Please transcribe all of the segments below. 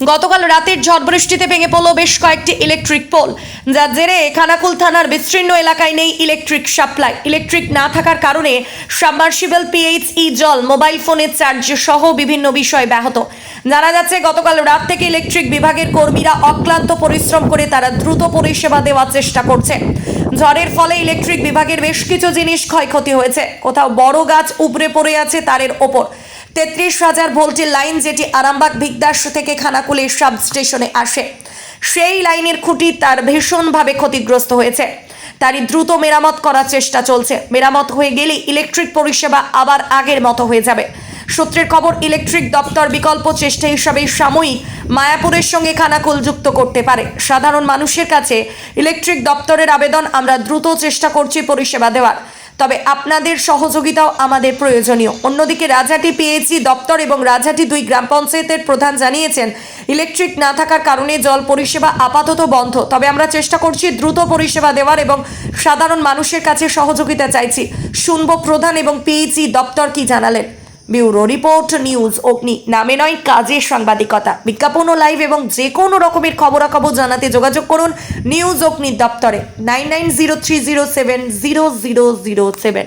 গতকাল রাতের ঝড় বৃষ্টিতে ভেঙে পড়ল বেশ কয়েকটি ইলেকট্রিক পোল যার জেরে খানাকুল থানার বিস্তীর্ণ এলাকায় নেই ইলেকট্রিক সাপ্লাই ইলেকট্রিক না থাকার কারণে সাবমার্সিবল পিএইচই জল মোবাইল ফোনের চার্জ সহ বিভিন্ন বিষয় ব্যাহত। জানা যাচ্ছে, গতকাল রাত থেকে ইলেকট্রিক বিভাগের কর্মীরা অক্লান্ত পরিশ্রম করে তারা দ্রুত পরিষেবা দেওয়ার চেষ্টা করছে ঝড়ের ফলে ইলেকট্রিক বিভাগের বেশ কিছু জিনিস ক্ষয়ক্ষতি হয়েছে। কোথাও বড় গাছ উপড়ে পড়ে আছে তারের ওপর। তেত্রিশ হাজার ভোল্টের লাইন যেটি আরামবাগ ভিকদাস থেকে খানাকুলের সাব স্টেশনে আসে। সেই লাইনের খুঁটি তার ভীষণভাবে ক্ষতিগ্রস্ত হয়েছে। তারই দ্রুত মেরামত করার চেষ্টা চলছে। মেরামত হয়ে গেলেই ইলেকট্রিক পরিষেবা আবার আগের মতো হয়ে যাবে। সূত্রের খবর, ইলেকট্রিক দপ্তর বিকল্প চেষ্টা হিসাবে সাময়িক মায়াপুরের সঙ্গে খানাকুল যুক্ত করতে পারে। সাধারণ মানুষের কাছে ইলেকট্রিক দপ্তরের আবেদন আমরা দ্রুত চেষ্টা করছি পরিষেবা দেওয়ার। তবে আপনাদের সহযোগিতাও আমাদের প্রয়োজনীয়। অন্যদিকে রাজাটি পিএইচি দপ্তর এবং রাজাটি দুই গ্রাম পঞ্চায়েতের প্রধান জানিয়েছেন, ইলেকট্রিক না থাকার কারণে জল পরিষেবা আপাতত বন্ধ। তবে আমরা চেষ্টা করছি দ্রুত পরিষেবা দেওয়ার এবং সাধারণ মানুষের কাছে সহযোগিতা চাইছি। শুনব প্রধান এবং পিএইচি দপ্তর কি জানালেন। ব্যুরো রিপোর্ট, নিউজ, অগ্নি, নামে নয়, কাজের সাংবাদিকতা। বিজ্ঞাপন ও লাইভ এবং যে কোনো রকমের খবরাখবর জানাতে যোগাযোগ করুন নিউজ অগ্নি দপ্তরে। Nine nine zero three zero seven zero zero zero seven.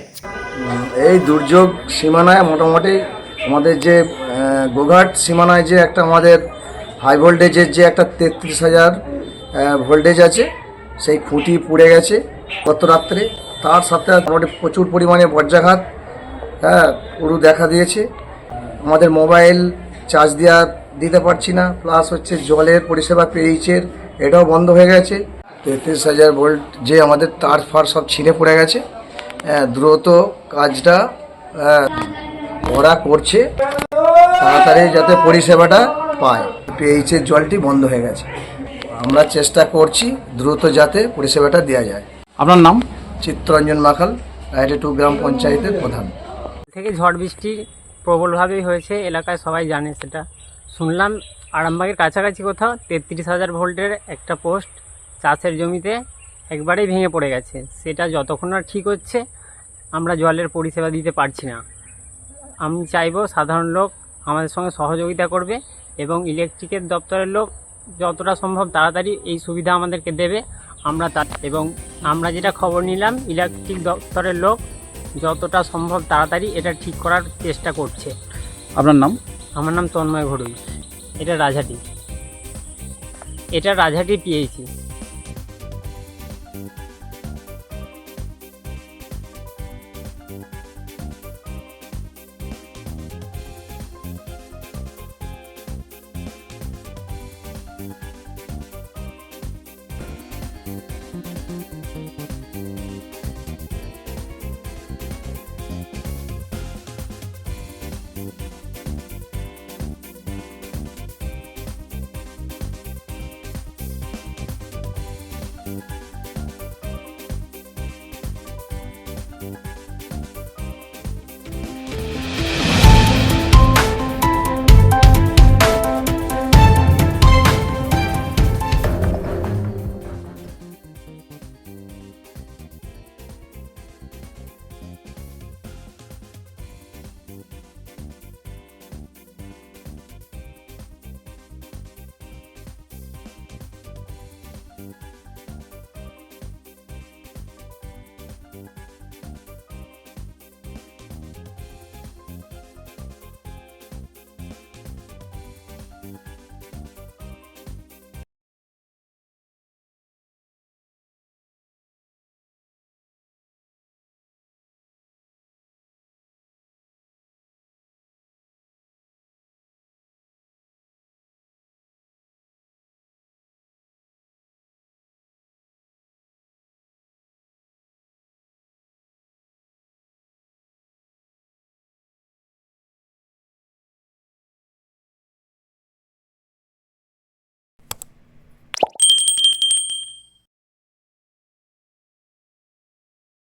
এই দুর্যোগ সীমানায় মোটামুটি আমাদের যে গোঘাট সীমানায় যে একটা আমাদের হাই ভোল্টেজের যে একটা তেত্রিশ হাজার ভোল্টেজ আছে, সেই খুঁটি পুড়ে গেছে গত রাত্রে। তার সাথে মোটামুটি প্রচুর পরিমাণে বজ্রাঘাত হ্যাঁ পুরো দেখা দিয়েছে। আমাদের মোবাইল চার্জ দেওয়া দিতে পারছি না প্লাস হচ্ছে জলের পরিষেবা পেয়েছের এটাও বন্ধ হয়ে গেছে। তেত্রিশ হাজার ভোল্ট যে আমাদের তার ফার সব ছিঁড়ে পড়ে গেছে। হ্যাঁ, দ্রুত কাজটা হ্যাঁ, ওরা করছে তাড়াতাড়ি যাতে পরিষেবাটা পায়। পেয়েছের জলটি বন্ধ হয়ে গেছে। আমরা চেষ্টা করছি দ্রুত যাতে পরিষেবাটা দেওয়া যায়। আপনার নাম? চিত্তরঞ্জন মাখাল রাইডে টু গ্রাম পঞ্চায়েতের প্রধান। থেকে ঝড় বৃষ্টি প্রবলভাবেই হয়েছে, এলাকায় সবাই জানে সেটা। শুনলাম আরামবাগের কাছাকাছি কোথাও তেত্রিশ হাজার ভোল্টের একটা পোস্ট চাষের জমিতে একবারেই ভেঙে পড়ে গেছে। সেটা যতক্ষণ না ঠিক হচ্ছে, আমরা জলের পরিষেবা দিতে পারছি না। আমি চাইব সাধারণ লোক আমাদের সঙ্গে সহযোগিতা করবে এবং ইলেকট্রিকের দপ্তরের লোক যতটা সম্ভব তাড়াতাড়ি এই সুবিধা আমাদেরকে দেবে। আমরা তার এবং আমরা যেটা খবর নিলাম, ইলেকট্রিক দপ্তরের লোক যতটা সম্ভব তাড়াতাড়ি এটা ঠিক করার চেষ্টা করছে। আপনার নাম? আমার নাম তন্ময় ঘড়ুই। এটা রাজহাটি এটা রাজহাটি পিএইচি